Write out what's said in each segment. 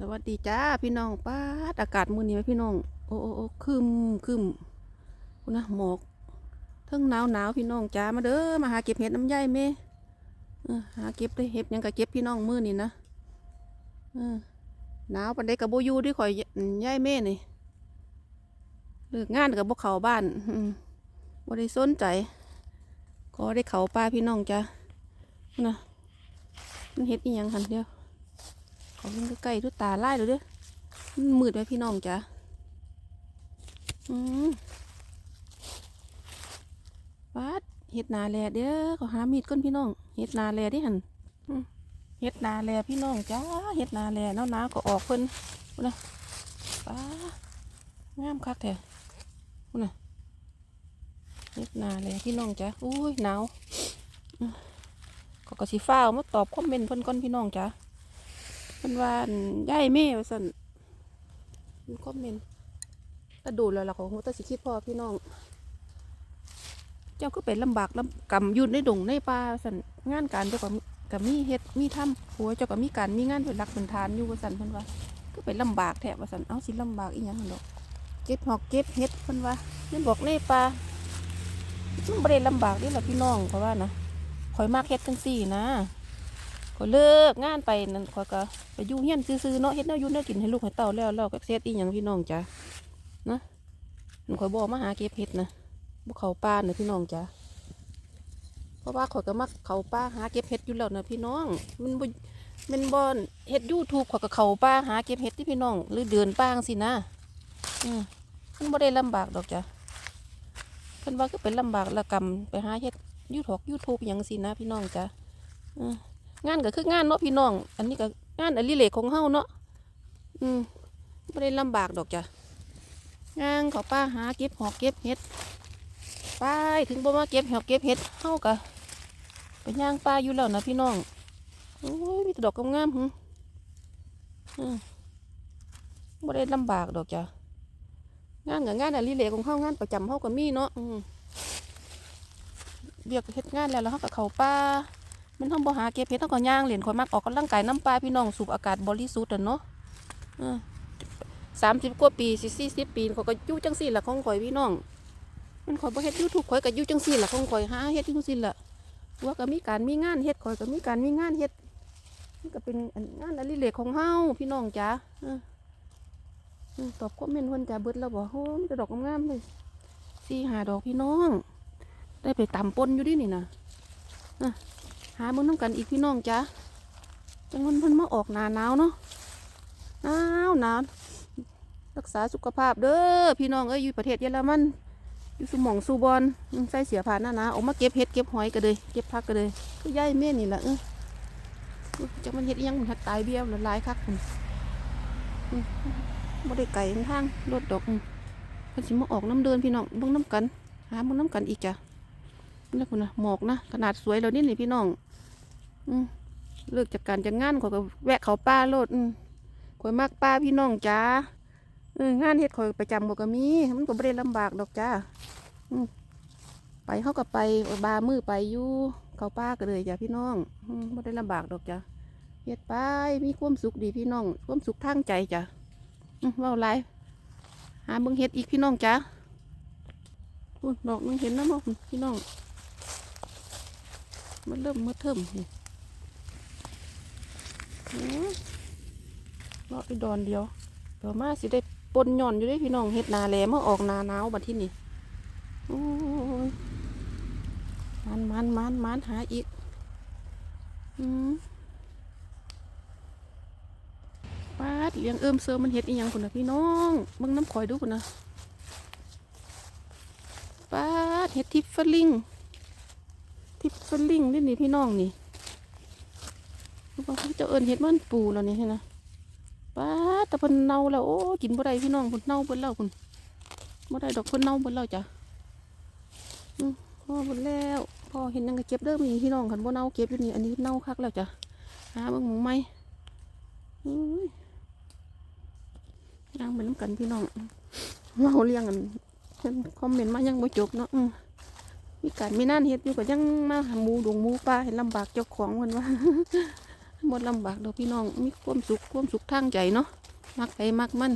สวัสดีจ้าพี่น้องป้าอากาศมื้อนี้ไหมพี่น้อง โอ้โอ้โอ้คึมคึมคุณนะหมอกเทั้งหนาวหนาวพี่น้องจ้ามาเด้อมาหาเก็บเห็ดน้ำย่ายเมอหาเก็บได้เห็ดยังก็เก็บพี่น้องมื้อนี้นะอหนาวปันใดกับโบยูที่ข่อยย่ายเมนี่เลิกงานกับบ่เขาบ้านอืมบ่ได้สนใจขอได้เขาป้าพี่น้องจ้านะมันเห็ดอีหยังหันเดียว ขอวิ่งใกล้ๆดูตาไล่เลยเด้อมันมืดไหมพี่น้องจ้ะอืมวัดเห็ดนาแลเด้อขอหามีดก้นพี่น้องเห็ดนาแลดิหันเห็ดนาแลพี่น้องจ้าเห็ดนาแลหนาวหนาวๆก็ออกเพิ่นนะป้างามคักแท้พุ่นนะเห็ดนาแลพี่น้องจ้าอุ้ยหนาวก็กระสีฟ้าวมาตอบคอมเมนต์เพิ่นก่อนพี่น้องจ้า เพิ่นว่าอั่นยายแม่ว่าซั่นมีคอมเมนต์ถ้าดูแล้วล่ะของหัวตาสิคิดพ่อพี่น้อง เจ้าก็เป็นลำบากลำกำยู่ในดงในป่าว่าซั่นงานการเจ้าก็มีก็มีเฮ็ดมีทำผัวเจ้าก็มีการมีงานเป็นหลักเป็นฐานอยู่ว่าซั่นเพิ่นว่าก็เป็นลำบากแท้ว่าซั่นเอาสิลำบากอีหยังหั่นดอกเก็บหอกเก็บเฮ็ดเพิ่นว่าเพิ่นบอกในป่ามันบ่ได้ลำบากเด้ล่ะพี่น้องเพราะว่านะข่อยมักเฮ็ดจังซี่นะ ก็เลิกงานไปนั่นข้อก็ไปอยู่เฮียนซื่อๆเนาะเฮ็ดแนวอยู่แนวกินให้ลูกให้เต้าแล้วแล้วก็เฮ็ดอีหยังพี่น้องจ้ะนะมันข่อยบ่มาหาเก็บเฮ็ดนะบ่เขาป่านะพี่น้องจ้ะเพราะว่าข่อยก็มักเขาป่าหาเก็บเฮ็ดอยู่แล้วนะพี่น้อง มันบ่มันบ่เฮ็ด YouTube ข่อยก็เขาป่าหาเก็บเฮ็ดที่พี่น้อง หรือเดินป่างซี่นะอืมมันบ่ได้ลำบากดอกจ้ะเพิ่นว่าก็เป็นลำบากละกรรมไปหาเฮ็ด YouTube YouTube หยังซี่นะพี่น้องจ้ะอืม งานก็คืองานเนาะพี่น้อง อันนี้ก็งานอดิเรกของเฮาเนาะ อืมไม่ได้ลำบากดอกจ้ะงานเขาป้าหาเก็บหอกเก็บเห็ดไปถึงบ่มาเก็บหอกเก็บเห็ดเฮาก็ไปย่างปลาอยู่แล้วนะพี่น้อง โอ้ยมีแต่ดอกงามๆหึอืมไม่ได้ลำบากดอกจ้ะงานกับงานอดิเรกของเฮางานประจำเฮาก็มีเนาะอืมเบียกเฮ็ดงานแล้วแล้วเฮาก็เข้าป่า มันทำบ่หาเก็บเห็ดต้องก็ย่างเหรียญข่อยมักออกกำลังกายน้ำปลาพี่น้องสูบอากาศบริสุทธิ์อะเนาะสามสิบกว่าปีสิสี่สิบปีข่อยก็ยู่จังสี่ละของข่อยพี่น้อง มันข่อยบ่เฮ็ดยูทูบข่อยก็ยู่จังสี่ละของข่อยหาเฮ็ดจังสี่ละว่าก็มีการมีงานเฮ็ดข่อยก็มีการมีงานเฮ็ดมันก็เป็นงานอดิเรกของเฮาพี่น้องจ้าเออเออตอบคอมเมนต์เพิ่นจ้าเบิดแล้วบ่โหมีแต่ดอกงามเลยสี่หาดอกพี่น้อง ได้ไปตำปนอยู่ดินี่นะ หาเบิ่งน้ำกันอีกพี่น้องจ้ะจังมันเพิ่นมาออกหนาหนาวเนาะหนาวหนาวรักษาสุขภาพเด้อพี่น้องเอ้ยอยู่ประเทศเยอรมันอยู่สมองสูบอลใส่เสียผ่านหน้าหนาออกมาเก็บเห็ดเก็บหอยกันเลยเก็บผักกันเลยก็ย่ายเม่นนี่แหละเออจังมันเห็ดอิหยังมันหัดตายเบี้ยวละลายคักอืมอืมบ่ได้ไก่ทางรถดอกอืมเพิ่นสิมาออกน้ำเดินพี่น้องเบิ่งน้ำกันหาเบิ่งน้ำกันอีกจ้ะนี่คุณนะหมอกนะขนาดสวยแล้วนี่นี่พี่น้อง เลิกจากการจากงานข่อยก็แวะเขาป้าโลดข่อยมักป้าพี่น้องจ้าเอองานเฮ็ดข่อยประจำข่อยก็มี มันก็ไม่ได้ลำบากดอกจ้าไปเขาก็ไปบามือไปอยู่เขาป้าก็เลยจ้ะพี่น้องไม่ได้ลำบากดอกจ้าเฮ็ดไปมีความสุขดีพี่น้อง ความสุขทางใจจ้ะเว่าไรหาเบิ่งเฮ็ดอีกพี่น้องจ้าดอกนึงเห็นนะมั้งพี่น้องมันเริ่มมืดเทิมนี่ เลาะไปดอนเดียวเดี๋ยวมาสิได้ปนหย่อนอยู่เด้พี่น้องเฮ็ดนาแหลมาอออกนาหนาวบัดที่นี่โอ้ยมันมันมันมันหาอีกอืมปาดเลี้ยงเอิมเซิร์มันเฮ็ดอีหยังคนนะพี่น้องเบิ่งน้ำข่อยดูคนนะปาดเฮ็ดทิฟฟลิงทิปฟลลิงนี่นี่พี่น้องนี่ รู้ป่ะเขาเจะเอิญเห็ดมันปูแล้วนี่เห็นนะป้าแต่เพิ่นเน่าแล้วโอ้กินบ่ได้พี่น้องเพิ่นเน่าเพิ่นแล้วเพิ่นบ่ได้ดอกเพิ่นเน่าเพิ่นแล้วจ้ะพ่อเพิ่นแล้วพ่อเห็นยังก็เก็บเด้อมีพี่น้องคันบ่เน่าเก็บอยู่นี่อันนี้เน่าคักแล้วจ้ะหาเบิ่งหมูไหมอุ้ยย่างไปน้ำกันพี่น้องเราเลี้ยงกันคอมเมนต์มายังบ่จบเนาะมีการมีนั่นเฮ็ดอยู่ก็ยังมาหาหมูดงหมูปลาเห็นลำบากเจ้าของเพิ่นว่า หมดลำบากเด้อพี่น้องมีความสุขความสุขทางใจเนาะมักไปมักมัน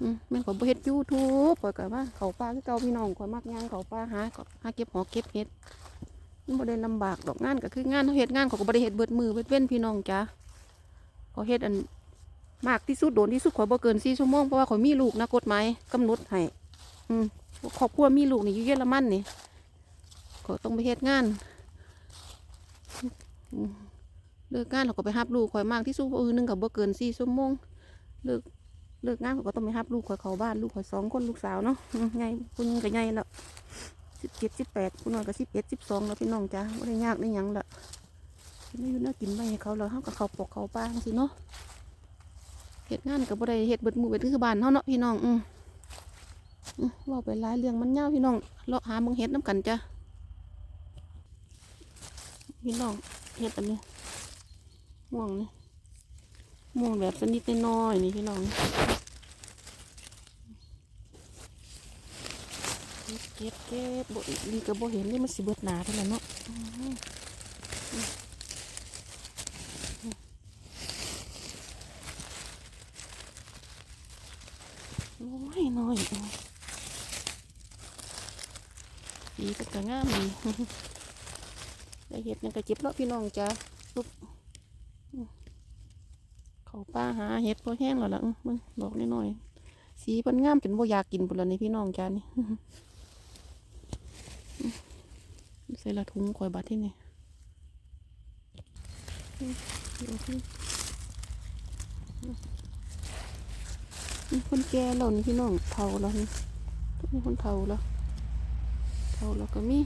อืมแม่นขอบเฮ็ดยูทูบข่อยก็ว่าเขาป่าคือเก่าพี่น้องข่อยมักย่างเขาป่าหาก็หาเก็บหอเก็บเฮ็ดมันบ่ได้ลำบากดอกงานก็คืองานเฮาเฮ็ดงานเขาก็บ่ได้เฮ็ดเบิดมือเบิดเว้นพี่น้องจ้าเขาเฮ็ดอันมากที่สุดโดนที่สุดข่อยบ่เกิน4ชั่วโมงเพราะว่าข่อยมีลูกนะกฎหมายกำหนดให้อืมครอบครัวมีลูกนี่อยู่เยอรมันนี่ก็ต้องไปเฮ็ดงาน เลิกงานเราก็ไปรับลูกข่อยมากที่สุดเออหนึงกับบ่เกินสี่ชั่วโมงเลิกเลิกงานเขาก็ต้องไปรับลูกข่อยเขาบ้านลูกข่อยสองคนลูกสาวเนาะไงคุณก็ไงแล้วสิบเจ็ดสิบแปดคุณน้อยก็สิบเอ็ดสิบสองแล้วพี่น้องจ้าไม่ได้ยากได้ยังละไม่ยู่น่ากินไปให้เขาแล้วเขากับเขาปอกเขาป้างสิเนาะเหตุงานกับบ่ได้เหตุเบิดมือเบิดคือบ้านเขาเนาะพี่น้องอืมอืมเว่าไปหลายเรื่องมันยาพี่น้องเลาะหาเมึงเฮ็ดน้ำกันจ้ะพี่น้องเฮ็ดอันนี้ ม่วงนี่ม่วงแบบสนิดน้อยนี่พี่น้องเก็บเก็บบ่ดีก็บ่เห็นนี่มันสิเบิดหนาเท่านั้นเนาะน้อยน้อยดีก็กระงามดีได้เห็ดหยังกระเจ็บเนาะพี่น้องจ้า เขาป้าหาเห็ดพอแห้งแล้วล่ะอื้อมึงบอกนิดหน่อยๆสีมันงามจนบ่อยากกินปุ่นแล้วนี่พี่น้องจ้านี่ใส่ละถุงข่อยบัดที่นี่อื้อเดี๋ยวพี่อื้อคนแก่แล้วนี่พี่น้องเฒ่าแล้วนี่มีคนเฒ่าแล้วเฒ่าแล้วก็มี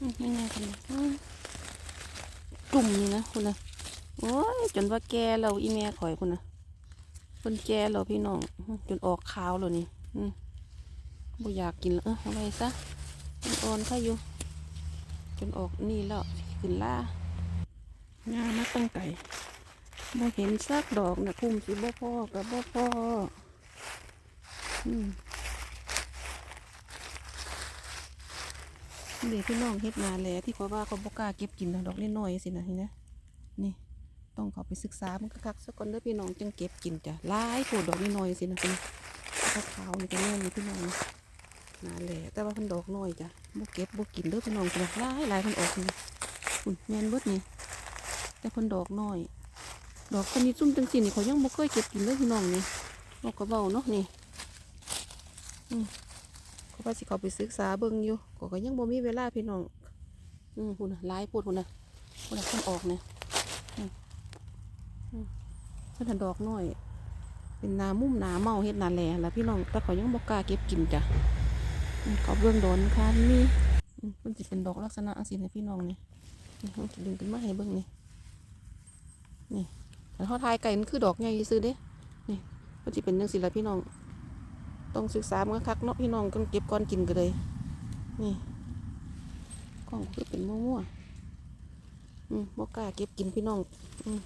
อื้อยังไงกันเนี่ยอื้อจุ่มนี่นะคุณนะ โอ้ยจนว่าแกเราอีแม่ข่อยคุณนะคนแกเราพี่น้องจนออกขาวแล้วนี่อืมบ่อยากกินแล้วเออเอาไว้ซะมันอ่อนค่ะอยู่จนออกนี่แล้วขึ้นล่างามาตั้งไก่บ่เห็นซากดอกนะคุ้มสิบ่พอกับบ่พออืมเด็กพี่น้องเฮ็ดนาแหลที่เขาว่าเขาบ่กล้าเก็บกินดอกนิดหน่อยสินะเห็นไหมนี่ ต้องเขาไปศึกษามันก็คักสักคนเด้อพี่น้องจึงเก็บกินจ้ะลายโผดดอกนี่น้อยสินะเป็นขาวๆนี่ก็แน่นี่พี่น้องนาแหละแต่ว่าพิ่นดอกน้อยจ้ะบ่เก็บบ่กินเด้อพี่น้องจ้ะลายหลายพิ่นออกนี่อุ่นแม่นเบิดนี่แต่พิ่นดอกน้อย ดอกชนิดซุ่มจังซี่นี่เขายังบ่เคยเก็บกินเด้อพี่น้องนี่บอกกระเบ้าเนาะนี่อืมเขาว่าสิเขาไปศึกษาเบิ่งอยู่ก็ยังบ่มีเวลาพี่น้องอืมพุ่นน่ะหลายโพดพุ่นน่ะพุ่นะเพิ่นออกเนี่ย เพิ่นดอกน้อย เป็นนามุ่มหนาเมาเฮ็ดนาแหล่แล้วพี่น้องแต่เขายังบอกกล้าเก็บกินจ้ะอืมเขาเบื้องโดนค่ะมีอืมมันจะเป็นดอกลักษณะอสินะพี่น้องนี่นี่เขาจะดึงขึ้นมาให้เบิ่งนี่นี่แต่เขาทายไก่มันคือดอกใหญ่ซื้อเด้นี่มันจะเป็นจังสิละพี่น้อง ต้องศึกษามันคักเนาะพี่น้องต้องเก็บก่อนกินกันเลย นี่กล้องคือเป็นมั่วๆอืมบอกกล้าเก็บกินพี่น้อง อืม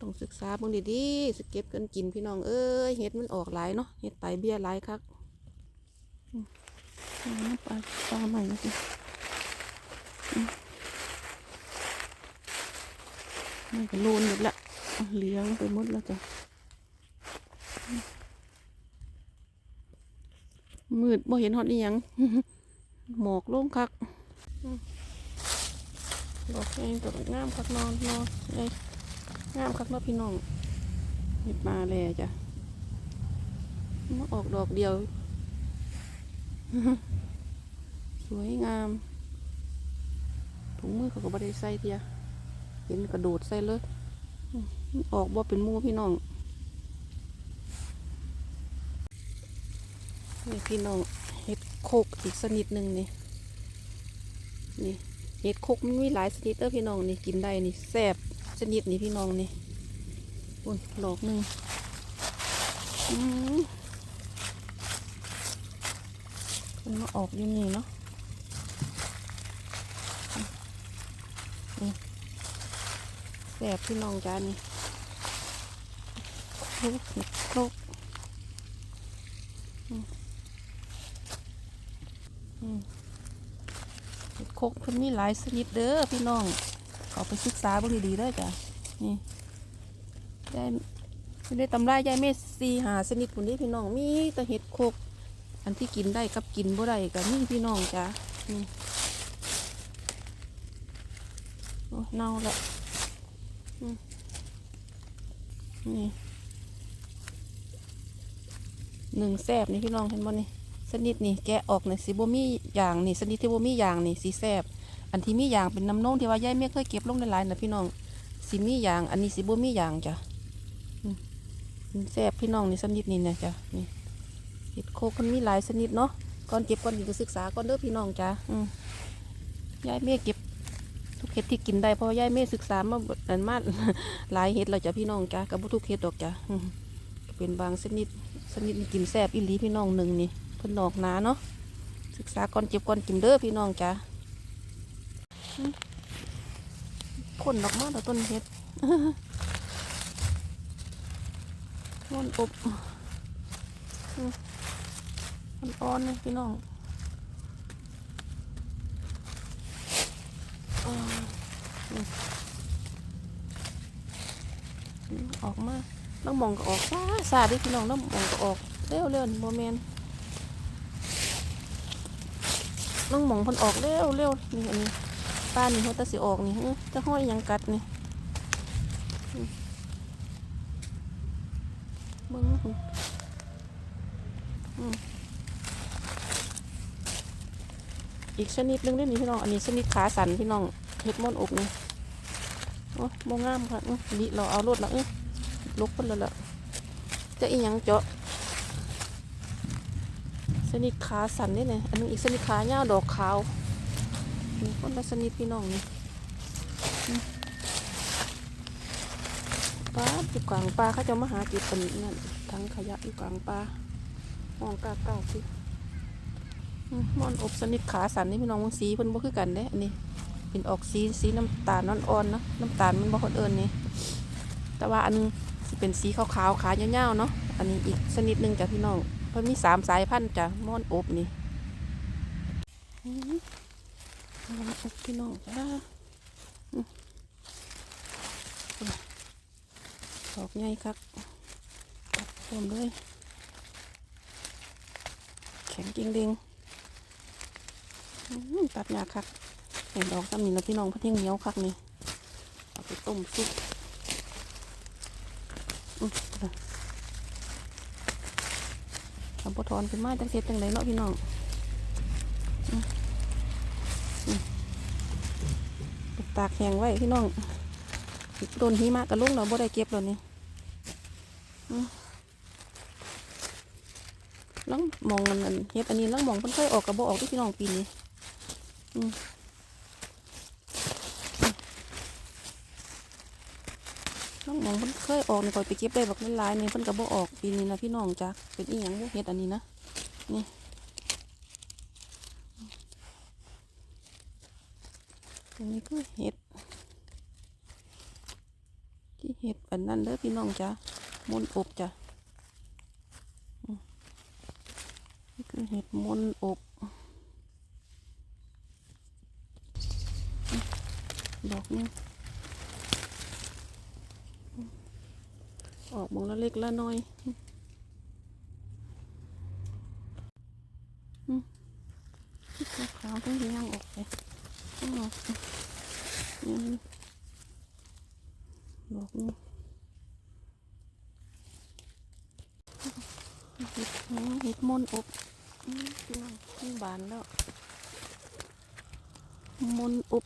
ต้องศึกษาเบิ่งดีๆสเก็บกันกินพี่น้องเอ้ยเห็ดมันออกหลายเนาะเห็ดไตเบี้ยหลายคักอืมเอาน้ำปลาปลาใหม่นะสิมมันก็โลนหมดละเลี้ยงไปหมดแล้วจ้ะมืดบ่เห็นฮอดอีหยังหมอกลงคักอืมดอกเองตัวงามคักนอนนอนไง งามครับเนาะพี่น้องเห็ดมาแล้วจ้ะมาออกดอกเดียว สวยงาม ถุงมือเขาก็บริใส่เทียเห็นกระโดดใส่เลยอออกบ่เป็นมูพี่น้องนี่พี่น้องเห็ดโคกอีกสนิดหนึ่งนี่นี่เห็ดโคกมันมีหลายชนิดเด้อพี่น้องนี่กินได้นี่แซ่บ ชนิดนี้พี่น้องนี่อุ้ยดอกหนึ่งมันมาออกอยู่นี่เนาะแสบพี่น้องจานนี่โคกโคกโคกเพิ่นมีหลายชนิดเด้อพี่น้อง เขาไปศึกษาบิ่งดีๆเด้อจ้ะนี่ยายไม่ได้ตำรายายเมสซีหาสนิทคนนี้พี่น้องมีแต่เห็ดโคกอันที่กินได้กับกินบ่ได้กับนี่พี่น้องจ้ะนี่โอ้เน่าละนี่หนึ่งแซบนี่พี่น้องเห็นบ่นี่สนิทนี่แกะออกนี่สิบ่มีอย่างนี่สนิทที่บ่มีอย่างนี่สีแซบ อันที่มีอย่างเป็นน้ำนมที่ว่ายายไม่เคยเก็บลงหลายๆนะพี่น้องสิมีอย่าง อันนี้สิบ่มีอย่างจ้ะอืมมันแซบพี่น้องนี่สนิทนี่นะจ้ะนี่เห็ดโคกันมีหลายชนิดเนาะก่อนเก็บก่อนอยู่ก็ศึกษาก่อนเด้อพี่น้องจ้าอืมยายเมฆเก็บ ทุกเห็ดที่กินได้เพราะว่ายายเมฆศึกษามาอันมาหลายเห็ดเราจ้ะพี่น้องจ้ากับทุกเห็ดดอกจ้าอืมก็เป็นบางชนิดชนิดนี่กินแซ่บอีหลีพี่น้องหนึ่งนี่เพิ่นดอกหนาเนาะศึกษาก่อนเก็บก่อนกินเด้อพี่น้องจ้า อืมพ่นดอกมาแต่ต้นเห็ดม่วนอบอืมมันอ่อนเลยพี่น้องออกมาน้องมองก็ออกซาซาดิพี่น้องน้องมองก็ออกเร็วเร็วโมเมนน้องมองพันออกเร็วเร็วนี่อันนี้ ป้านี่เขาตะสิออกนี่จะห้อยยังกัดนี่มเบิ้งอีกชนิดหนึงด้วยนี่พี่น้อง อันนี้ชนิดขาสันพี่น้องเห็ดม่อนอกนี่โอ้โมงามค่ะนี่เราเอารถละอื้อลุกคนละละจะอีหยังเจาะชนิดขาสันนี่เนี่ยอันนึงอีกชนิดขาเงาวดอกขาว นี่คนละชนิดพี่น้องนี่ปลาอยู่กลางปลาเขาจะมาหาจุดเป็นนั่นทั้งขยะอยู่กลางปลามองกล้าเก้าสิอืมม่อนอบสนิทขาสันนี่พี่น้องมันสีเพิ่นบ่คือกันเด้อันนี้เป็นออกสีสีน้ำตาลอ่อนๆเนาะน้ำตาลมันบ่คนเอิญนี่แต่ว่าอันนึงสิเป็นสีขาวๆขายาวๆเนาะอันนี้อีกชนิดหนึ่งจ้ะพี่น้องเพิ่นมีสามสายพันธุ์จ้ะม่อนอบนี่ อืมม่อนอบพี่น้องจ้าอืมดอกใหญ่คักตัดเพิ่มเลยแข็งจริงด้งตัดยากคักเห็นดอกซ้ำนี่แล้วพี่น้องพัดเที่ยงเหนียวคักนี่เอาไปต้มซุปอื้อทำปทอนเป็นไม้จังเสียจังไรเนาะพี่น้องอื้ออื้อไป ตากแห้งไว้พี่น้องโดนหิมะกระลุงเราบ่ได้เก็บแล้วนี่อื้อลังมองมันเฮ็ดอันนี้ลังมองเพิ่นเคยออกกระบอกออกที่พี่น้องปีนี้อืมน้องมองเพิ่นเคยออกนี่ก่อยไปเก็บได้บักหลายนี่เพิ่นก็บ่ออกปีนี้นะพี่น้องจ้ะเป็นอีหยังบ่เฮ็ดอันนี้นะนี่ อันนี้คือเห็ดที่เห็ดอันนั้นเด้อพี่น้องจ้ะมนอบจ้ะนี่คือเห็ดมนอบดอกนี้ออกมองละเล็กละน้อยอืมขาวๆต้องย่างออกไปต้องออกนี่ดอกนี้เห็ดอ๋อเห็ดม นอบมพี่น้องขึ้นบานแล้วมนอบ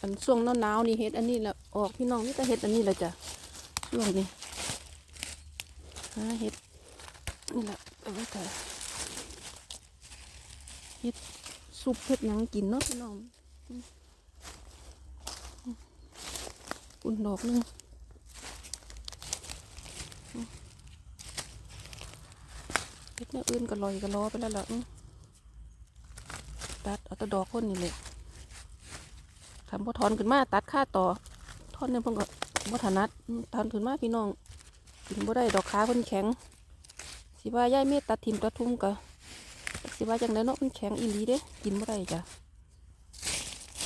อันช่วงหนาวนี่เฮ็ดอันนี้แหละออกพี่น้องนี่ก็เฮ็ดอันนี้แหละจ้ะช่วงนี้หาเฮ็ดนี่แหละเอาไว้แต่เฮ็ดซุปเฮ็ดยังกินเนาะพี่น้องอุ่นดอกนึงอืมเฮ็ดแนวอื่นก็ลอยก็ล้อไปแล้วล่ะอืมตัดเอาแต่ดอกคนนี่แหละทำพอถอนขึ้นมาตัดค่าต่อทอนเนี่ยเพิ่นก็บ่ถนัดทอนขึ้นมาพี่น้องกินบ่ได้ดอกขาเพิ่นแข็ง สิว่าย่ายเมตตัดทิมตัดทุ่มก็สิว่าจังไดเนาะเพิ่นแข็งอีหลีเด้กินบ่ได้จ้ะ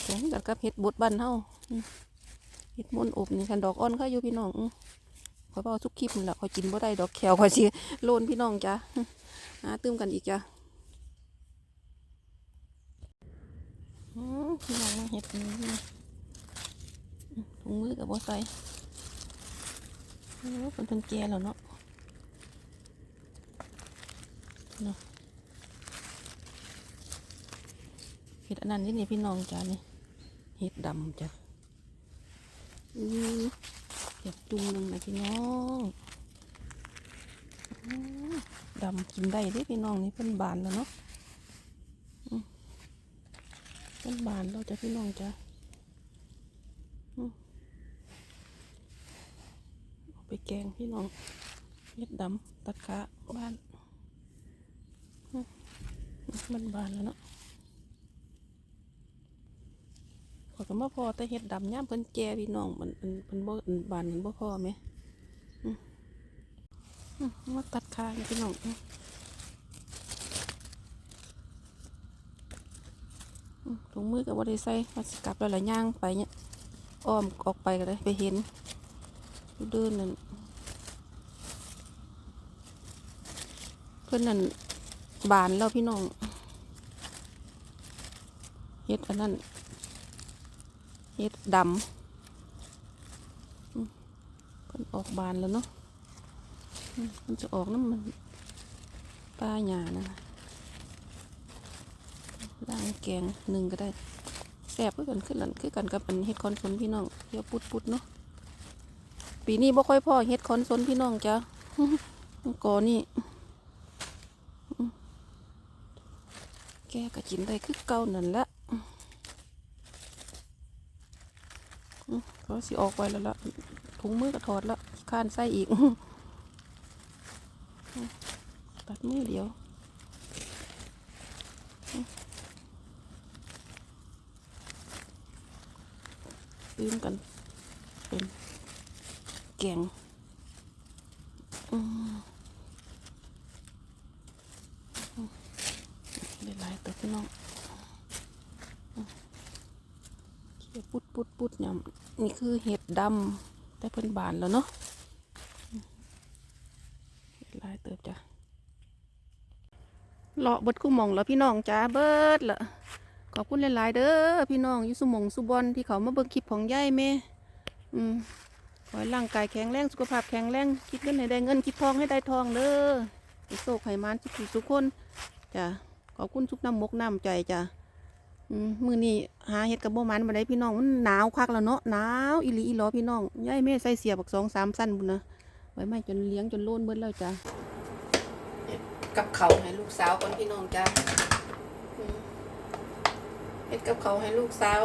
สมกันกับเห็ดบดบันเฮาเห็ดมนอบนี่คันดอกอ่อนเขาอยู่พี่น้องอืมขอยบอกทุกคลิปนี่แหละขอยกินบ่ได้ดอกแขวขอยสิโลนพี่น้องจ้ะ หาตื้มกันอีกจ้ะอืมพี่น้องมาเห็ดนี่อืมถุงมือกับบ่ใส่โอ้เป็นเพิ่นแก่แล้วเนาะเนาะเห็ดอันนั้นนี่นี่พี่น้องจ้ะนี่เห็ดดำจ้ะอือเห็ดจุ่มหนึ่งนะพี่น้องอือ ดำกินได้ด้พี่น้องนี่เพิ่นบานแล้วเนาะเพิ่นบานแล้วจ้ะพี่น้องจะเอาไปแกงพี่น้องเห็ดดำตัดขาบ้านมันบานแล้วเนาะขอยก็มาพอแต่เห็ดดำย่ามเพิ่นแก่พี่น้องมันมันเพิ่นบ่อันบานมันบ่พอไหม มาตัดขานพี่น้องถุงมือก็บ่ได้ใส่มาสกลับแล้วหลายย่างไปเนี่ยอ้อมออกไปก็ได้ไปเห็นเดินนั่นเพิ่อนนั่นบานแล้วพี่น้องเฮ็ดอันนั้นเห็ดดำอืมมันออกบานแล้วเนาะ มันจะออกน้ำมันปลาหยานะล่างแกงหนึ่งก็ได้แซ่บคือกันขึ้นหลันคือกันกับอันเห็ดคอนสนพี่น้องเดี๋ยวปุดปุดเนาะปีนี้บ่ค่อยพ่อเห็ดคอนสนพี่น้องจ้ะก่อนี่แกก็กินได้คือเก่านั่นแหละอืมเขาสิออกไปแล้วละถุงมือก็ถอดละข้านไส้อีก ตัดมือเดียวอืมลืมกัน เป็นแกงอืมอืมได้หลายตัวพี่น้องเขียวปุดปุดปุดเนี่ยนี่คือเห็ดดำแต่เพิ่นบานแล้วเนาะอืมเห็ดหลายเติบจ้ะ เลาะเบิดคู่มองแล้วพี่น้องจ้าเบิดละขอบคุณหลาย ๆ เด้อพี่น้องอยู่สุมงสุบอนที่เขามาเบิ่งคลิปของย่ายแม่อืมขอให้ร่างกายแข็งแรงสุขภาพแข็งแรงคิดเงินให้ได้เงินคิดทองให้ได้ทองเด้อโชคให้มานทุกผู้ทุกคนจ้ะขอบคุณทุกน้ำมกน้ำใจจ้ะมือนี้หาเห็ดกับบ่มันมาได้พี่น้องมันหนาวคักแล้วเนาะหนาวอีหลีอีหลอพี่น้องย่ายแม่ใส่เสียบักสองสามสั้นบุญนะไว้ไม่จนเลี้ยงจนโล่นเบิดแล้วจ้ะ กับเขาให้ลูกสาวคนพี่น้องจ้ะอืมเฮ็ดกับเขาให้ลูกสาว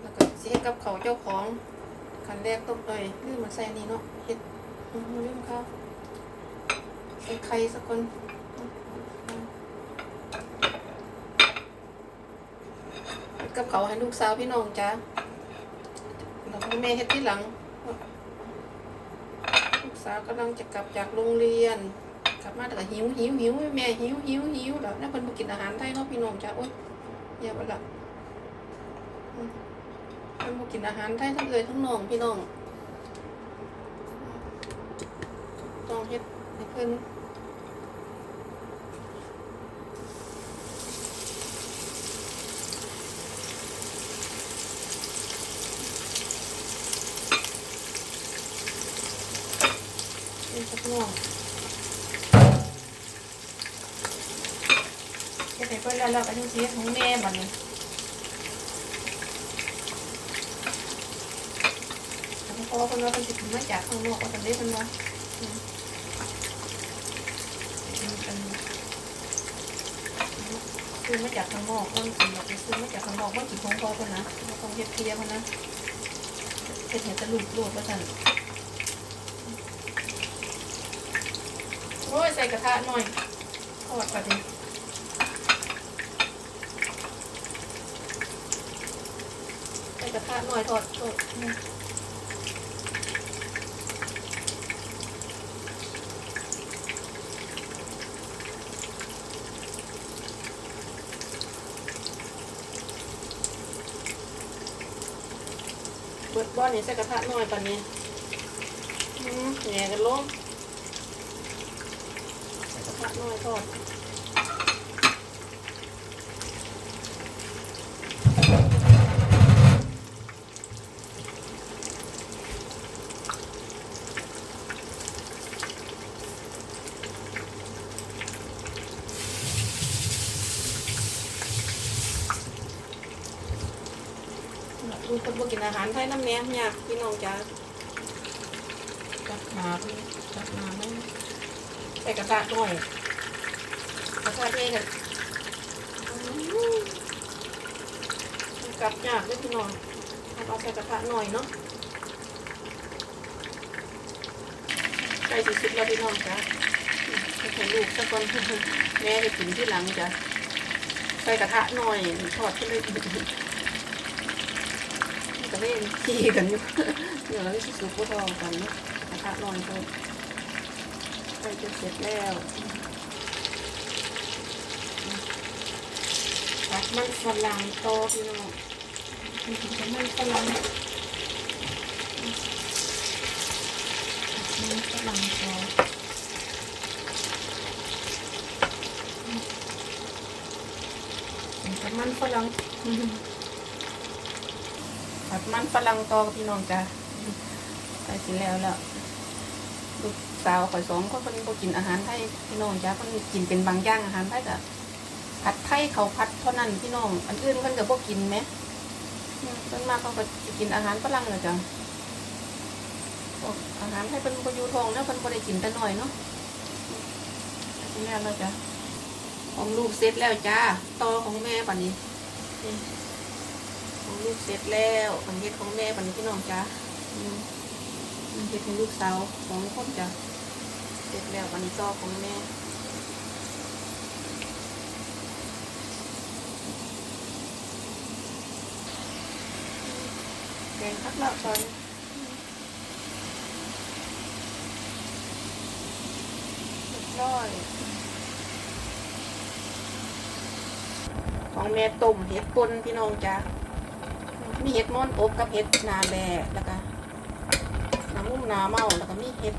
แล้วก็สิเฮ็ดกับเขาเจ้าของคันแรกต้มเอยลืมมันใส่นี่เนาะเฮ็ดอืมลืมข้าวใส่ไข่สักคนกับเขาให้ลูกสาวพี่น้องจ้าแล้วแม่เฮ็ดที่หลัง สาวกำลังจะกลับจากโรงเรียน กลับมาแต่หิวหิวหิวแม่หิวหิวหิวแล้วน่นเพิ่นบ่กินอาหารไทยเนาะพี่น้องจ้าโอ๊ยอย่าไปละอืมเพิ่นบ่กินอาหารไทยทั้งเลยทั้งน้องพี่น้องต้องเฮ็ดให้เพิ่น นสักน่อยเฮ็ดให้เพิ่นแล้วเราก็ยังสิเฮ็ดของแม่บันี้พ่อเพิ่นว่าเพิ่นสิขึ้นมาจากข้างนอกว่าซั่นเด้เพิ่นว่าอือมเป็นซื้อมาจากข้างนอกเพิ่นกินแบบซื้อมาจากข้างนอกว่ากินของพอเพิ่นนะต้องเฮ็ดเพียวนนะเฮ็ดให้ตะลุกโลดว่าซั่น โอ้ยใส่กระทะหน่อยทอดก่อนดิใส่กระทะหน่อยทอดทอดเบิดบ้อนนี่ใส่กระทะหน่อยตอนนี้อืมแหนกันลง ใส่กระทะน้อยทอดดูคนบ่กินอาหารไทยน้ำแหนมยากพี่น้องจ้าจัดหนาพี่จัดหนาไม่ใส่กระทะน้อยกระทะเองอะอื้อมันกลับยากเลยพี่น้องเอาใส่กระทะหน่อยเนาะใส่สิสุดแล้วพี่น้องจ้าให้ให้ลูกสักคนแม่ไปกินที่หลังจ้ะใส่กระทะหน่อยทอดขึ้นเลยก็เล่นขี้กันอยู่เดี๋ยวเราจะสุกพวกเรากันเนาะกระทะหน่อยก็ ใส่จะเสร็จแล้วผัดมันฝรั่งโตพี่น้องมันถึงจะมันฝรั่งผัดมันฝรั่งโตผัดมันฝรั่งผัดมันฝรั่งโตพี่น้องจ้ะไปสิแล้วแล้วลูก สาวข่อยสองก็คนบ่กินอาหารไทยพี่น้องจ้ะคนกินเป็นบางอย่างอาหารไทยก็ผัดไทยเขาผัดเท่านั้นพี่น้อง อันอื่นเพิ่นก็บ่กินไหมอืมส่นมากเขาก็สิกินอาหารฝรั่งเลยจ้ะอาหารไทยเพิ่นบ่อยู่ทองแล้วเพิ่นบ่ได้กินแต่หน้อยเนาะอืมแล้วแล้วจ้ะของลูกเสร็จแล้วจ้าต่อของแม่ปันนี้ของลูกเสร็จแล้วอันเฮ็ดของแม่ปันนี้พี่น้องจ้าเฮ็ดให้ลูกสาวสองคนจ้ะ เสร็จแล้วปันนี้ต่อของแม่แกงพักละตอนเรียร้อยของแม่ต้มเห็ดปนพี่น้องจ้ะมีเห็ดม้อนอบกับเห็ดนาแบะแล้วก็น้ำมุ้มนาเมาแล้วก็มีเห็ด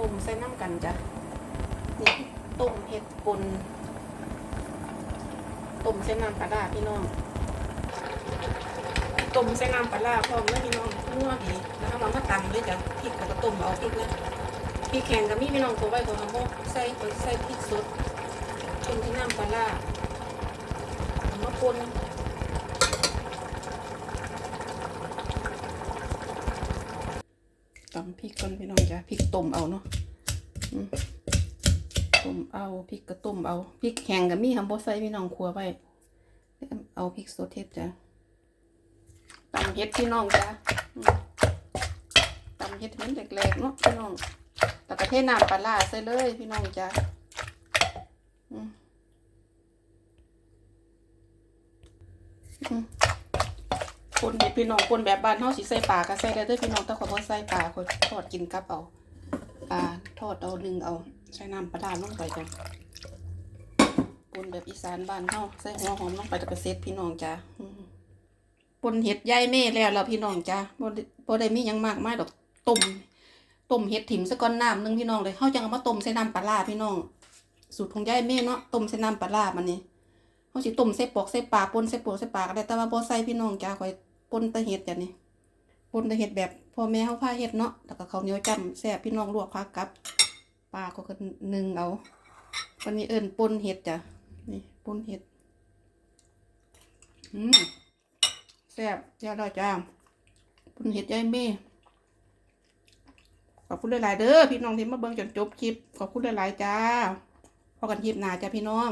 ลมใส่น้ำกันจ้ะนี่ต้มเห็ดป่นต้มเส้นน้ำปลาร้าพี่น้องต้มใส่น้ำปลาร้าพร้อมแล้วพี่น้องนัวดีแล้วเอามาตำด้วยจ้ะพริกแล้วก็ต้มเอาพริกนะพริกแข็งกับมีพี่น้องตัวไว้ของน้ำโมใส่ใส่พริกสดต้มที่น้ำปลาร้าเอามาปนตำพริกก่อนพี่น้อง พริกต้มเอาเนาะต้มเอาพริกก็ต้มเอาพริกแข็งกับมีทำโบใส่พี่น้องครัวไว้เอาพริกสดเทศจ้ะตำเฮ็ดพี่น้องจ้ะตำเฮ็ดให้มันแหลกๆเนาะพี่น้องแล้วก็เทน้ำปลาร้าใส่เลยพี่น้องจ้ะอืมอืม ปนเฮ็ดพี่น้องปนแบบบ้านเฮาสิใส่ปลาก็ใส่ได้เด้อพี่น้องแต่ขอยบ่ใส่ปลาขอทอดกินกับเอาปลาทอดเอานึ่งเอาใส่น้ำปลาร้าลงไปจ้ะปนแบบอีสานบ้านเฮาใส่หัวหอมลงไปแล้วก็เสร็จพี่น้องจ้ะอืมปนเห็ดใยแม่แล้วเราพี่น้องจ้าบ่ได้บ่ได้มีหยังมากมายดอกต้มต้มเห็ดถิ่มซะก่อนน้ำหนึงพี่น้องเลยเฮาจังเอามาต้มใส่น้ำปลาร้าพี่น้อง สูตรของย่ายแม่เนาะต้มใส่น้ำปลาร้ามันนี่เฮาสิต้มใส่ปอกใส่ปลาปนใส่ปอกใส่ปลาก็ได้แต่ว่าบ่ใส่พี่น้องจ้าข่อย ปนต่เห็ดจ้ะนี่ปนต่เห็ดแบบพ่อแม่เฮาพาเฮ็ดเนาะแล้วก็เขาเหนียวจ้ำแซ่บพี่น้องลวกผักกับปลาก็ก็นึ่งเอาวันนี้เอิ้นปนเห็ดจ้ะนี่ปนเห็ดอืมแซ่บยาดอจ้าปนเห็ดยายเม่ขอบคุณหลายๆเด้อพี่น้องที่มาเบิ่งจนจบคลิปขอบคุณหลายๆจ้าพอกันคลิปหน้าจ้าพี่น้อง